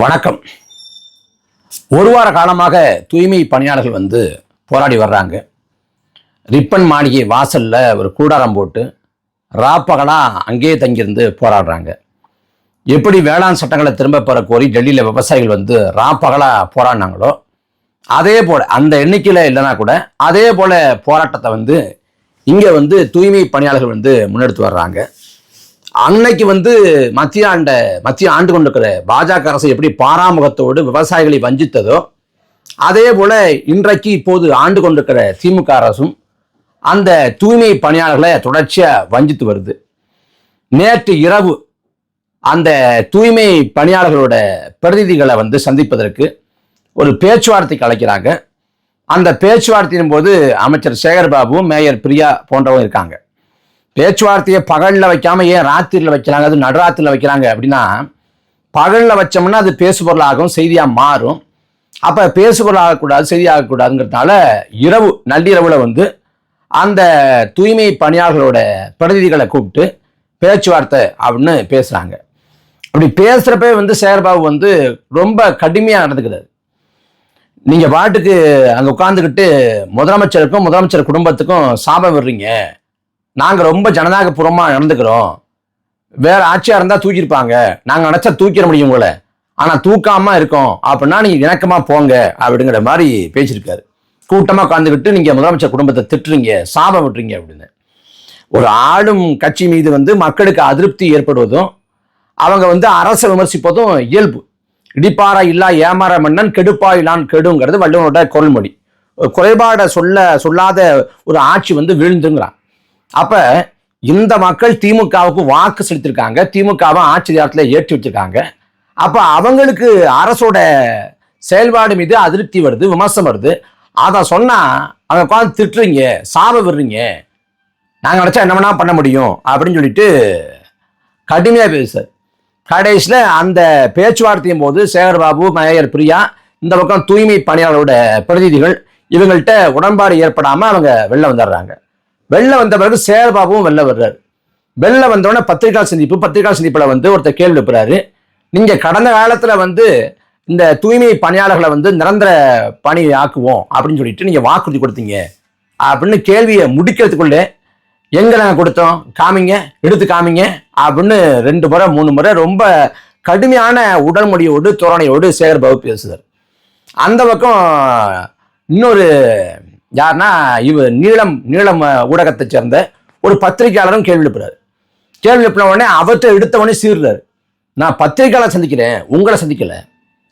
வணக்கம். ஒரு வார காலமாக தூய்மை பணியாளர்கள் வந்து போராடி வர்றாங்க. ரிப்பன் மாளிகை வாசலில் ஒரு கூடாரம் போட்டு ராப்பகலாக அங்கேயே தங்கியிருந்து போராடுறாங்க. எப்படி வேளாண் சட்டங்களை திரும்ப பெற கோரி டெல்லியில் விவசாயிகள் வந்து ராப்பகலாக போராடினாங்களோ அதே போல் அந்த எண்ணிக்கையில் இல்லைனா கூட அதே போல் போராட்டத்தை வந்து இங்கே வந்து தூய்மை பணியாளர்கள் வந்து முன்னெடுத்து வர்றாங்க. அன்னைக்கு வந்து மத்திய ஆண்ட மத்திய ஆண்டு கொண்டிருக்கிற பாஜக அரசு எப்படி பாராமுகத்தோடு விவசாயிகளை வஞ்சித்ததோ அதே போல இன்றைக்கு இப்போது ஆண்டு கொண்டிருக்கிற திமுக அரசும் அந்த தூய்மை பணியாளர்களை தொடர்ச்சியாக வஞ்சித்து வருது. நேற்று இரவு அந்த தூய்மை பணியாளர்களோட பிரதிநிதிகளை வந்து சந்திப்பதற்கு ஒரு பேச்சுவார்த்தைக்கு அழைக்கிறாங்க. அந்த பேச்சுவார்த்தையின் போது அமைச்சர் சேகர்பாபு மேயர் பிரியா போன்றவங்க இருக்காங்க. பேச்சுவார்த்தையை பகலில் வைக்காம ஏன் ராத்திரியில் வைக்கிறாங்க? அது நடுராத்திரியில் வைக்கிறாங்க அப்படின்னா பகலில் வச்சோம்னா அது பேசுபொருளாகும் செய்தியாக மாறும். அப்போ பேசுபொருள் ஆகக்கூடாது செய்தி ஆகக்கூடாதுங்கிறதுனால இரவு நள்ளிரவில் வந்து அந்த தூய்மை பணியாளர்களோட பிரதிநிதிகளை கூப்பிட்டு பேச்சுவார்த்தை அப்படின்னு பேசுகிறாங்க அப்படி பேசுகிறப்ப வந்து சேகர்பாபு வந்து ரொம்ப கடுமையாக நடந்துக்கிறது நீங்கள் பாட்டுக்கு அங்கே உட்காந்துக்கிட்டு முதலமைச்சருக்கும் முதலமைச்சர் குடும்பத்துக்கும் சாபம் விடுறீங்க. நாங்கள் ரொம்ப ஜனநாயகபூர்வமாக நடந்துக்கிறோம். வேற ஆட்சியாக இருந்தால் தூக்கியிருப்பாங்க. நாங்கள் நினச்சா தூக்கிட முடியும் உங்களை. ஆனால் தூக்காமல் இருக்கோம். அப்படின்னா நீங்கள் இணக்கமாக போங்க அப்படிங்கிற மாதிரி பேசியிருக்காரு. கூட்டமாக உட்காந்துக்கிட்டு நீங்கள் முதலமைச்சர் குடும்பத்தை திட்டுறீங்க சாபம் விட்டுறீங்க அப்படின்னு. ஒரு ஆளும் கட்சி மீது வந்து மக்களுக்கு அதிருப்தி ஏற்படுவதும் அவங்க வந்து அரசை விமர்சிப்பதும் இயல்பு. இடிப்பாரா இல்லா ஏமாற மன்னன் கெடுப்பா இல்லான் கெடுங்கிறது வள்ளுவனோட குரல்மொழி. குறைபாடை சொல்ல சொல்லாத ஒரு ஆட்சி வந்து வீழ்ந்துங்கிறான். அப்ப இந்த மக்கள் திமுகவுக்கு வாக்கு செலுத்திருக்காங்க திமுகவை ஆட்சி நேரத்தில் ஏற்றி வச்சிருக்காங்க. அப்ப அவங்களுக்கு அரசோட செயல்பாடு மீது அதிருப்தி வருது விமர்சனம் வருது. அதை சொன்னா அவங்க உட்காந்து திட்டுறீங்க சாப விடுறீங்க. நாங்கள் நினச்சா என்ன வேணா பண்ண முடியும் அப்படின்னு சொல்லிட்டு கடுமையாக பேசுறாரு கடைசியில் அந்த பேச்சுவார்த்தையும் போது சேகர்பாபு மேயர் பிரியா இந்த பக்கம் தூய்மை பணியாளரோட பிரதிநிதிகள் இவங்கள்ட்ட உடன்பாடு ஏற்படாமல் அவங்க வெளில வந்துடுறாங்க. வெளில வந்த பிறகு சேகர்பாபுவும் வெளில வர்றாரு. வெளில வந்தோடனே பத்திரிகா சந்திப்பு பத்திரிகா சந்திப்பில் வந்து ஒருத்தர் கேள்வி எழுப்புறாரு. நீங்கள் கடந்த காலத்தில் வந்து இந்த தூய்மை பணியாளர்களை வந்து நிரந்தர பணி ஆக்குவோம் அப்படின்னு சொல்லிட்டு நீங்கள் வாக்குறுதி கொடுத்தீங்க. அப்படின்னு கேள்வியை முடிக்கிறதுக்குள்ளே எங்கே நாங்கள் கொடுத்தோம்? காமிங்க எடுத்து காமிங்க அப்படின்னு ரெண்டு முறை மூணு முறை ரொம்ப கடுமையான உடல் மொழியோடு தோரணையோடு சேகர் பாபு பேசுகிறார் அந்த பக்கம் இன்னொரு யாருன்னா இவ நீளம் நீளம் ஊடகத்தை சேர்ந்த ஒரு பத்திரிகையாளரும் கேள்வி எழுப்புறாரு. கேள்வி எழுப்பின உடனே அவற்றை எடுத்த உடனே சீர்றாரு. நான் பத்திரிகையாளர் சந்திக்கிறேன் உங்களை சந்திக்கல.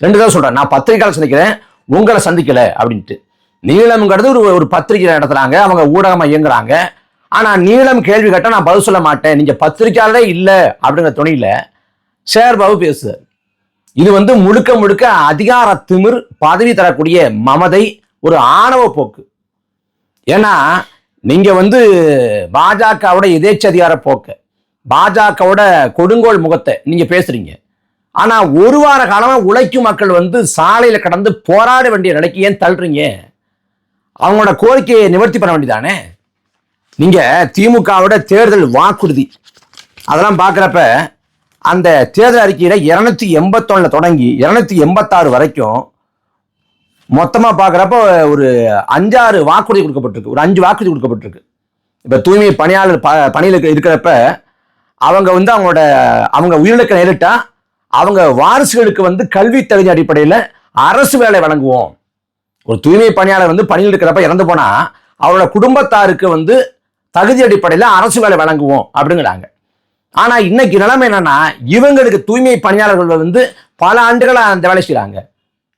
ரெண்டு தடவை சொல்றேன் நான் பத்திரிகையாளர் சந்திக்கிறேன் உங்களை சந்திக்கல அப்படின்ட்டு. நீளம்ங்கிறது ஒரு ஒரு பத்திரிகை நடத்துறாங்க அவங்க ஊடகமாக இயங்குறாங்க. ஆனால் நீளம் கேள்வி கேட்டால் நான் பதில் சொல்ல மாட்டேன் நீங்கள் பத்திரிகையாளரே இல்லை அப்படிங்கிற துணையில் சேர் பாபு இது வந்து முழுக்க முழுக்க அதிகார திமிர் பதவி தரக்கூடிய மமதை ஒரு ஆணவ போக்கு. ஏன்னா நீங்க வந்து பாஜகவோட எதேச்சதிகார போக்கு பாஜகவோட கொடுங்கோல் முகத்தை நீங்க பேசுறீங்க. ஆனா ஒரு வார காலமா உழைக்கும் மக்கள் வந்து சாலையில கடந்து போராட வேண்டிய நிலைக்கு ஏன் தள்ளுறீங்க? அவங்களோட கோரிக்கையை நிவர்த்தி பண்ண வேண்டியதானே? நீங்க திமுகவோட தேர்தல் வாக்குறுதி அதெல்லாம் பார்க்குறப்ப அந்த தேர்தல் அறிக்கையில இருநூத்தி எண்பத்தொன்னுல தொடங்கி இருநூத்தி எண்பத்தாறு வரைக்கும் மொத்தமாக பார்க்குறப்ப ஒரு அஞ்சாறு வாக்குறுதி கொடுக்கப்பட்டிருக்கு. ஒரு அஞ்சு வாக்குறுதி கொடுக்கப்பட்டிருக்கு. இப்போ தூய்மை பணியாளர் ப பணியில் இருக்கிறப்ப அவங்க வந்து அவங்களோட அவங்க உயிரிழக்க நேரிட்டால் அவங்க வாரிசுகளுக்கு வந்து கல்வி தகுதி அடிப்படையில் அரசு வேலை வழங்குவோம். ஒரு தூய்மை பணியாளர் வந்து பணியில் இருக்கிறப்ப இறந்து போனால் அவரோட குடும்பத்தாருக்கு வந்து தகுதி அடிப்படையில் அரசு வேலை வழங்குவோம் அப்படிங்கிறாங்க. ஆனால் இன்னைக்கு நிலைமை என்னன்னா இவங்களுக்கு தூய்மை பணியாளர்கள் வந்து பல ஆண்டுகளாக அந்த வேலை செய்கிறாங்க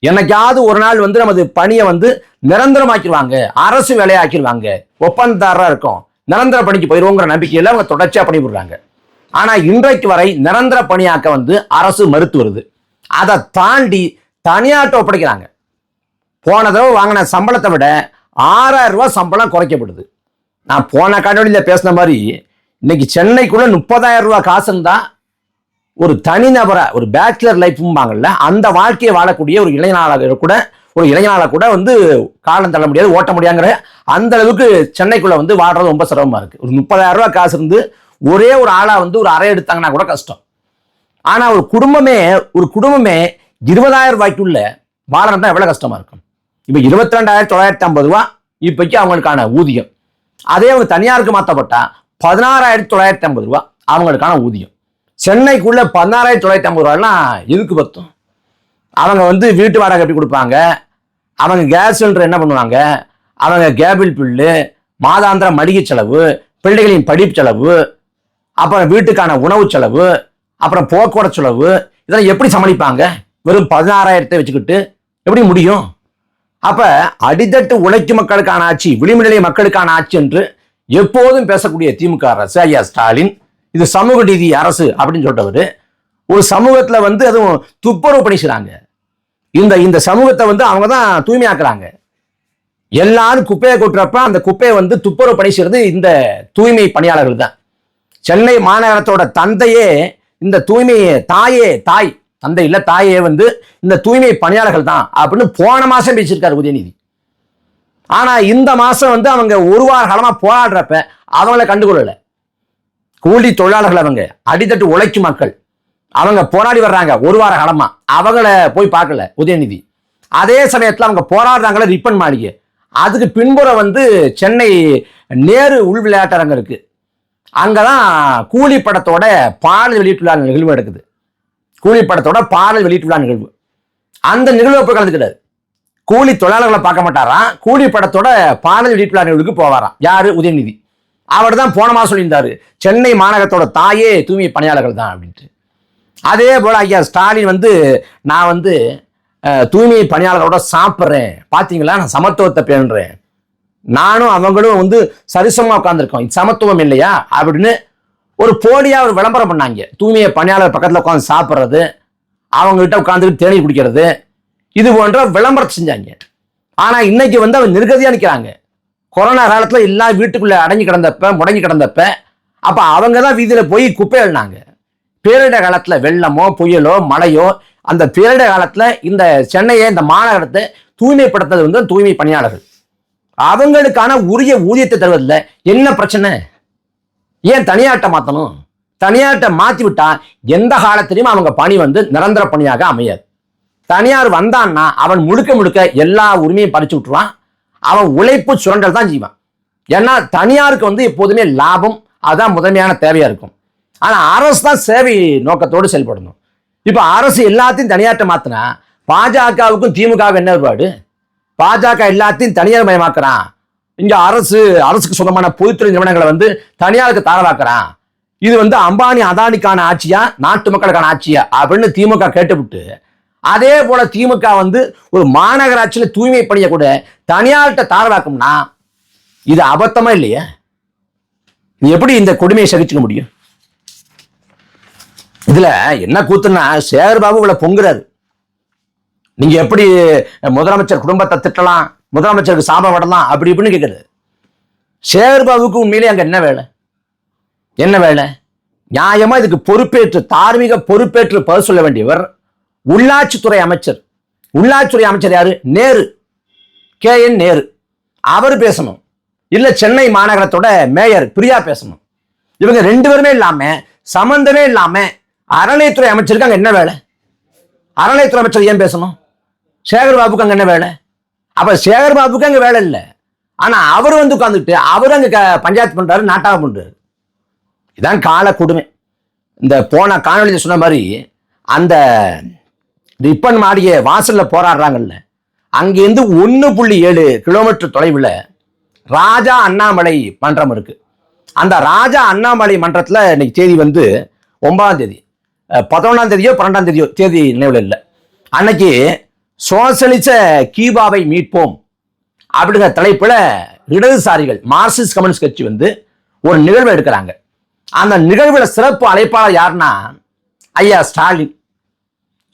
என்னைக்காவது ஒரு நாள் வந்து நமது பணியை வந்து நிரந்தரமாக்கிடுவாங்க. அரசு வேலையாக்கிடுவாங்க. ஒப்பந்ததாரரா இருக்கும். நிரந்தர பணிக்கு போயிருவோங்கிற நம்பிக்கையில் அவங்க தொடர்ச்சியா பணிபுரிறாங்க. ஆனால் இன்றைக்கு வரை நிரந்தர பணியாக்க வந்து அரசு மறுத்து வருது. அதை தாண்டி தனியாட்ட ஒப்படைக்கிறாங்க. போன தடவை வாங்கின சம்பளத்தை விட ஆறாயிரம் ரூபாய் சம்பளம் குறைக்கப்படுது. நான் போன காணொலியில் பேசின மாதிரி இன்னைக்கு சென்னைக்குள்ள முப்பதாயிரம் ரூபாய் காசு இருந்தால் ஒரு தனிநபரை ஒரு பேச்சுலர் லைஃப்ம்பாங்கல்ல அந்த வாழ்க்கையை வாழக்கூடிய ஒரு இளைஞனாளர் கூட ஒரு இளைஞனால கூட வந்து காலம் தள்ள முடியாது ஓட்ட முடியாங்கிற அந்த அளவுக்கு சென்னைக்குள்ள வந்து வாடுறது ரொம்ப சிரமமா இருக்கு. ஒரு முப்பதாயிரம் ரூபாய் காசு இருந்து ஒரே ஒரு ஆளா வந்து ஒரு அறை எடுத்தாங்கன்னா கூட கஷ்டம். ஆனா ஒரு குடும்பமே ஒரு குடும்பமே இருபதாயிரம் ரூபாய்க்குள்ள வாழணும் தான் எவ்வளவு கஷ்டமா இருக்கும்? இப்போ இருபத்தி ரெண்டாயிரத்தி தொள்ளாயிரத்தி ஐம்பது ரூபா இப்போக்கி அவங்களுக்கான ஊதியம். அதே அவங்க தனியாருக்கு மாற்றப்பட்டா பதினாறாயிரத்தி தொள்ளாயிரத்தி ஐம்பது ரூபா அவங்களுக்கான ஊதியம். சென்னைக்குள்ள பதினாறாயிரத்தி தொள்ளாயிரத்தி ஐம்பது ரூபாய்லாம் இதுக்கு பத்தும். அவங்க வந்து வீட்டு வாடகை எப்படி கொடுப்பாங்க. அவங்க கேஸ் சிலிண்டர் என்ன பண்ணுவாங்க? அவங்க கேபிள் பில்லு மாதாந்திர மளிகை செலவு பிள்ளைகளின் படிப்பு செலவு அப்புறம் வீட்டுக்கான உணவு செலவு அப்புறம் போக்குவரத்து செலவு இதெல்லாம் எப்படி சமாளிப்பாங்க? வெறும் பதினாறாயிரத்தை வச்சுக்கிட்டு எப்படி முடியும்? அப்போ அடித்தட்டு உழைக்கும் மக்களுக்கான ஆட்சி விளிம்புநிலை மக்களுக்கான ஆட்சி என்று எப்போதும் பேசக்கூடிய திமுக அரசு ஐயா ஸ்டாலின் இது சமூக நீதி அரசு அப்படின்னு சொல்றவர் ஒரு சமூகத்துல வந்து அதுவும் துப்புரவு பணி செய்றாங்க இந்த இந்த சமூகத்தை வந்து அவங்க தான் தூய்மையாக்குறாங்க. எல்லாரும் குப்பையை கொட்டுறப்ப அந்த குப்பையை வந்து துப்புரவு பணி செய்யறது இந்த தூய்மை பணியாளர்கள் தான். சென்னை மாநகரத்தோட தந்தையே இந்த தூய்மையை தாயே தாய் தந்தை இல்லை தாயே வந்து இந்த தூய்மை பணியாளர்கள் தான் அப்படின்னு போன மாதம் பேசியிருக்காரு உதயநிதி. ஆனால் இந்த மாதம் வந்து அவங்க ஒரு வார காலமாக போராடுறப்ப அவங்கள கண்டுகொள்ளலை. கூலி தொழிலாளர்கள் அவங்க அடித்தட்டு உழைக்கும் மக்கள். அவங்க போராடி வர்றாங்க ஒரு வார காலமா. அவங்கள போய் பார்க்கல உதயநிதி. அதே சமயத்தில் அவங்க போராடுறாங்களே ரிப்பன் மாளிகை. அதுக்கு பின்புறம் வந்து சென்னை நேரு உள் விளையாட்டரங்கம் இருக்கு. அங்கதான் கூலி படத்தோட பாடல் வெளியிட்டுள்ள நிகழ்வு நடக்குது. கூலி படத்தோட பாடல் வெளியிட்டுள்ள நிகழ்வு. அந்த நிகழ்வு போய் கலந்துக்கிட்டாரு. கூலி தொழிலாளர்களை பார்க்க மாட்டாராம். கூலி படத்தோட பாடல் வெளியிட்டுள்ள நிகழ்வுக்கு போவாராம். யாரு? உதயநிதி. அவர் தான் போன மாதம் சொல்லியிருந்தாரு சென்னை மாநகரத்தோட தாயே தூய்மை பணியாளர்கள் தான் அப்படின்ட்டு. அதே போல் ஐயா ஸ்டாலின் வந்து நான் வந்து தூய்மை பணியாளர்களோட சாப்பிட்றேன். பார்த்தீங்களா நான் சமத்துவத்தை பேணுறேன். நானும் அவங்களும் வந்து சரிசமாக உட்காந்துருக்கோம் சமத்துவம் இல்லையா? அப்படின்னு ஒரு போடியாக ஒரு விளம்பரம் பண்ணாங்க. தூய்மை பணியாளர் பக்கத்தில் உட்காந்து சாப்பிட்றது அவங்ககிட்ட உட்காந்துட்டு தேநீர் குடிக்கிறது இது போன்ற விளம்பரம் செஞ்சாங்க. ஆனால் இன்னைக்கு வந்து அவங்க நிர்கதியாக நிற்கிறாங்க கொரோனா காலத்தில் எல்லாம் வீட்டுக்குள்ளே அடங்கி கிடந்தப்ப முடங்கி கிடந்தப்ப அப்போ அவங்க தான் வீதியில் போய் குப்பை எழுனாங்க பேரிட காலத்தில் வெள்ளமோ புயலோ மழையோ அந்த பேரிட காலத்தில் இந்த சென்னையை இந்த மாநகரத்தை தூய்மைப்படுத்துறது வந்து தூய்மை பணியாளர்கள். அவங்களுக்கான உரிய ஊதியத்தை தருவதில் என்ன பிரச்சனை? ஏன் தனியாட்டை மாற்றணும் தனியாட்டை மாற்றி விட்டா எந்த காலத்திலையும் அவங்க பணி வந்து நிரந்தர பணியாக அமையாது. தனியார் வந்தான்னா அவன் முழுக்க முழுக்க எல்லா உரிமையும் பறிச்சு விட்டுருவான். அவன் உழைப்பு சுரண்டல் தான் செய்வான். ஏன்னா தனியாருக்கு வந்து எப்போதுமே லாபம் அதுதான் முதன்மையான தேவையாக இருக்கும். ஆனால் அரசு தான் சேவை நோக்கத்தோடு செயல்படணும். இப்போ அரசு எல்லாத்தையும் தனியார்ட்ட மாத்தினா பாஜகவுக்கும் திமுகவுக்கும் என்ன வேறுபாடு பாஜக எல்லாத்தையும் தனியார் மயமாக்குறான். இங்கே அரசு அரசுக்கு சொந்தமான பொதுத்துறை நிறுவனங்களை வந்து தனியாருக்கு தாரவாக்குறான். இது வந்து அம்பானி அதானிக்கான ஆட்சியா நாட்டு மக்களுக்கான ஆட்சியா அப்படின்னு திமுக கேட்டுவிட்டு அதே போல திமுக வந்து ஒரு மாநகராட்சியில் தூய்மை பணியை கூட தனியார்கிட்ட தாரவாக்கும்னா இது அபத்தமா இல்லையா? நீ எப்படி இந்த கொடுமையை சகிச்சுக்க முடியும்? இதுல என்ன கூத்துன்னா சேகர்பாபு இவ்வளவு பொங்குறாரு. நீங்க எப்படி முதலமைச்சர் குடும்பத்தை திட்டலாம் முதலமைச்சருக்கு சாபம் விடலாம் அப்படி இப்படின்னு கேட்குறது சேகர்பாபுக்கு உண்மையிலே அங்க என்ன வேலை? என்ன வேலை? நியாயமா இதுக்கு பொறுப்பேற்று தார்மீக பொறுப்பேற்று பதில் சொல்ல வேண்டியவர் உள்ளாட்சித்துறை அமைச்சர். உள்ளாட்சித்துறை அமைச்சர் யாரு? நேரு. K N Nehru. அவர் பேசணும். இல்ல சென்னை மாநகரத்தோட மேயர் பிரியா பேசணும். இவங்க ரெண்டு பேருமே இல்லாம சம்பந்தமே இல்லாம அறநிலையத்துறை அமைச்சருக்கு அங்க என்ன வேலை? அறநிலையத்துறை அமைச்சர் ஏன் பேசணும்? சேகர் பாபுக்கு அங்க என்ன வேலை? அப்ப சேகர் பாபுக்கு அங்க வேலை இல்லை. ஆனா அவர் வந்து உட்காந்துட்டு அவர் அங்க க- பஞ்சாயத்து பண்றாரு நாட்டாக பண்றாரு. இதான் கால கொடுமை. இந்த போன காணொலியில் சொன்ன மாதிரி அந்த ரிப்பன் மாடிய வாசல்ல போராடுறாங்கல்ல. அங்கேருந்து ஒன்று புள்ளி ஏழு கிலோமீட்டர் தொலைவில் ராஜா அண்ணாமலை மன்றம் இருக்கு. அந்த ராஜா அண்ணாமலை மன்றத்தில் இன்னைக்கு தேதி வந்து ஒன்பதாம் தேதி. பதினொன்றாம் தேதியோ பன்னெண்டாம் தேதியோ தேதி நினைவில் இல்லை. அன்னைக்கு சோசலிச கீபாவை மீட்போம் அப்படிங்கிற தலைப்பில் இடதுசாரிகள் மார்க்சிஸ்ட் கம்யூனிஸ்ட் கட்சி வந்து ஒரு நிகழ்வு எடுக்கிறாங்க. அந்த நிகழ்வில் சிறப்பு அழைப்பாளர் யாருன்னா ஐயா ஸ்டாலின்.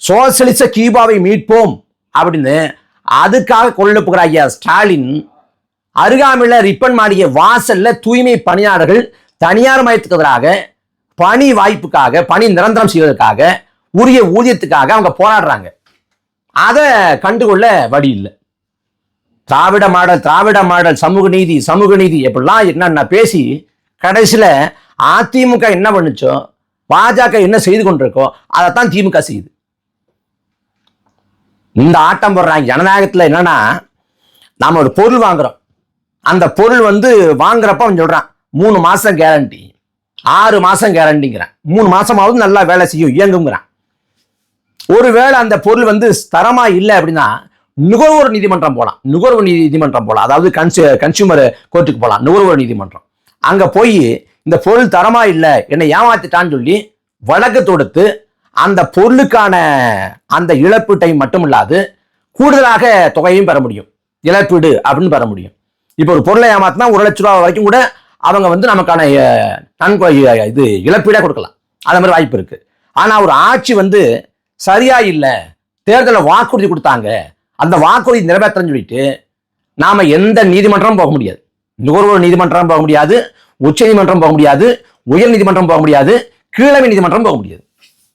சோசலிச கியூபாவை மீட்போம் அப்படின்னு அதுக்காக கொள்ளப்புகிற ஐயா ஸ்டாலின். அருகாமையில் ரிப்பன் மாடிய வாசல்ல தூய்மை பணியாளர்கள் தனியார் மயத்துக்கு எதிராக பணி வாய்ப்புக்காக பணி நிரந்தரம் செய்வதற்காக உரிய ஊதியத்துக்காக அவங்க போராடுறாங்க. அதை கண்டுகொள்ள வழி இல்லை. திராவிட மாடல் திராவிட மாடல் சமூக நீதி சமூக நீதி எப்படிலாம் என்னென்ன பேசி கடைசியில் அதிமுக என்ன பண்ணுச்சோ பாஜக என்ன செய்து கொண்டிருக்கோ அதைத்தான் திமுக செய்யுது. இந்த ஆட்டம் போடுறாங்க. ஜனநாயகத்தில் என்னன்னா நாம் ஒரு பொருள் வாங்குறோம். அந்த பொருள் வந்து வாங்குறப்ப அவன் சொல்கிறான் மூணு மாதம் கேரண்டி ஆறு மாதம் கேரண்டிங்கிறான் மூணு மாதமாவது நல்லா வேலை செய்யும் இயங்குங்கிறான் ஒருவேளை அந்த பொருள் வந்து தரமாக இல்லை அப்படின்னா நுகர்வோர் நீதிமன்றம் போகலாம் நுகர்வோர் நீதிமன்றம் போகலாம் அதாவது கன்சு கன்சியூமர் கோர்ட்டுக்கு போகலாம் நுகர்வோர் நீதிமன்றம். அங்கே போய் இந்த பொருள் தரமாக இல்லை என்னை ஏமாத்திட்டான்னு சொல்லி வழக்கு தொடுத்து அந்த பொருளுக்கான அந்த இழப்பீட்டை மட்டும் இல்லாது கூடுதலாக தொகையும் பெற முடியும். இழப்பீடு அப்படின்னு பெற முடியும். இப்போ ஒரு பொருளை ஏமாத்தினா ஒரு லட்ச ரூபா வரைக்கும் கூட அவங்க வந்து நமக்கான நன்கொலை நன்கொடை இது இழப்பீடாக கொடுக்கலாம். அது மாதிரி வாய்ப்பு இருக்கு. ஆனால் ஒரு ஆட்சி வந்து சரியா இல்லை தேர்தலில் வாக்குறுதி கொடுத்தாங்க அந்த வாக்குறுதி நிறைவேற்றன்னு சொல்லிட்டு நாம எந்த நீதிமன்றமும் போக முடியாது. நுகர்வோர் நீதிமன்றம் போக முடியாது உச்ச நீதிமன்றம் போக முடியாது உயர் நீதிமன்றம் போக முடியாது கீழமை நீதிமன்றம் போக முடியாது.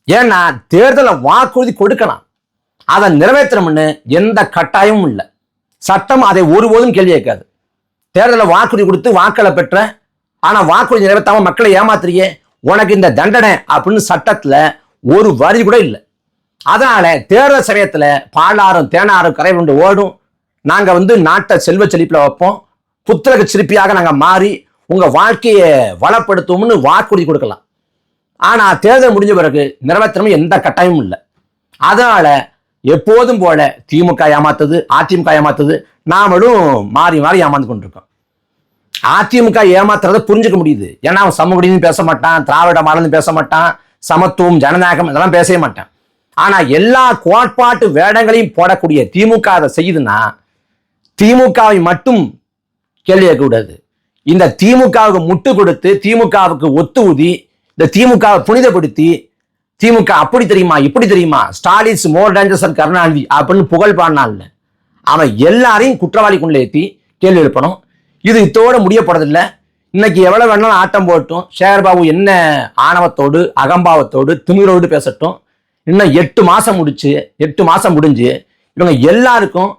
ஏன்னா தேர்தலை வாக்குறுதி கொடுக்கலாம். அதை நிறைவேற்றணும்னு எந்த கட்டாயமும் இல்லை. சட்டம் அதை ஒருபோதும் கேள்வி கேட்காது. தேர்தலை வாக்குறுதி கொடுத்து வாக்களை பெற்ற ஆனால் வாக்குறுதி நிறைவேற்றாம மக்களை ஏமாத்துறியே உனக்கு இந்த தண்டனை அப்படின்னு சட்டத்தில் ஒரு வரி கூட இல்லை. அதனால தேர்தல் சமயத்தில் பாலாறும் தேனாரும் கரை கொண்டு ஓடும். நாங்கள் வந்து நாட்டை செல்வ செழிப்பில் வைப்போம். புத்தக சிற்பியாக நாங்கள் மாறி உங்கள் வாழ்க்கையை வளப்படுத்துவோம்னு வாக்குறுதி கொடுக்கலாம். ஆனால் தேர்தல் முடிஞ்ச பிறகு நிறைவேற்றணும் எந்த கட்டாயமும் இல்லை. அதனால எப்போதும் போல திமுக ஏமாத்துது அதிமுக ஏமாத்துது நாமளும் மாறி மாறி ஏமாந்து கொண்டிருக்கோம். அதிமுக ஏமாத்துறத புரிஞ்சுக்க முடியுது. ஏன்னா அவன் சமூக பேச மாட்டான் திராவிட மாடல்னு பேச மாட்டான் சமத்துவம் ஜனநாயகம் இதெல்லாம் பேசவே மாட்டான். ஆனா எல்லா கோட்பாட்டு வேடங்களையும் போடக்கூடிய திமுக அதை செய்யுதுன்னா திமுகவை மட்டும் கேள்வி கேட்கக்கூடாது. இந்த திமுகவுக்கு முட்டு கொடுத்து திமுகவுக்கு ஒத்து ஊதி இந்த திமுகவை புனிதப்படுத்தி திமுக அப்படி தெரியுமா இப்படி தெரியுமா? ஸ்டாலின்ஸ் மோர் டேஞ்சர்ஸ் கருணாநிதி அப்படின்னு புகழ் பாடினான்ல அவன் எல்லாரையும் குற்றவாளி கொண்டு ஏற்றி கேள்வி எழுப்பணும். இது இத்தோட முடிய போறதில்ல. இன்னைக்கு எவ்வளவு வேணாலும் ஆட்டம் போட்டும். சேகர்பாபு என்ன ஆணவத்தோடு அகம்பாவத்தோடு திமிரோடு பேசட்டும். இன்னும் எட்டு மாசம் முடிச்சு எட்டு மாசம் முடிஞ்சு இவங்க எல்லாருக்கும்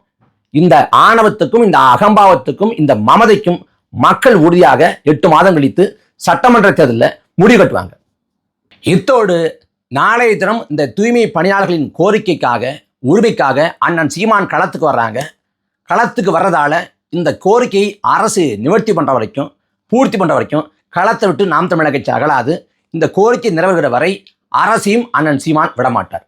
இந்த ஆணவத்துக்கும் இந்த அகம்பாவத்துக்கும் இந்த மமதைக்கும் மக்கள் உறுதியாக எட்டு மாதம் கழித்து சட்டமன்ற தேர்தலில் முடி கட்டுவாங்க. இத்தோடு நாளைய தினம் இந்த தூய்மை பணியாளர்களின் கோரிக்கைக்காக உரிமைக்காக அண்ணன் சீமான் களத்துக்கு வர்றாங்க. களத்துக்கு வர்றதால இந்த கோரிக்கையை அரசு நிவர்த்தி பண்ணுற வரைக்கும் பூர்த்தி பண்ணுற வரைக்கும் களத்தை விட்டு நாம் தமிழக கட்சி அகலாது. இந்த கோரிக்கை நிறைவேறுகிற வரை அரசையும் அண்ணன் சீமான் விடமாட்டார்.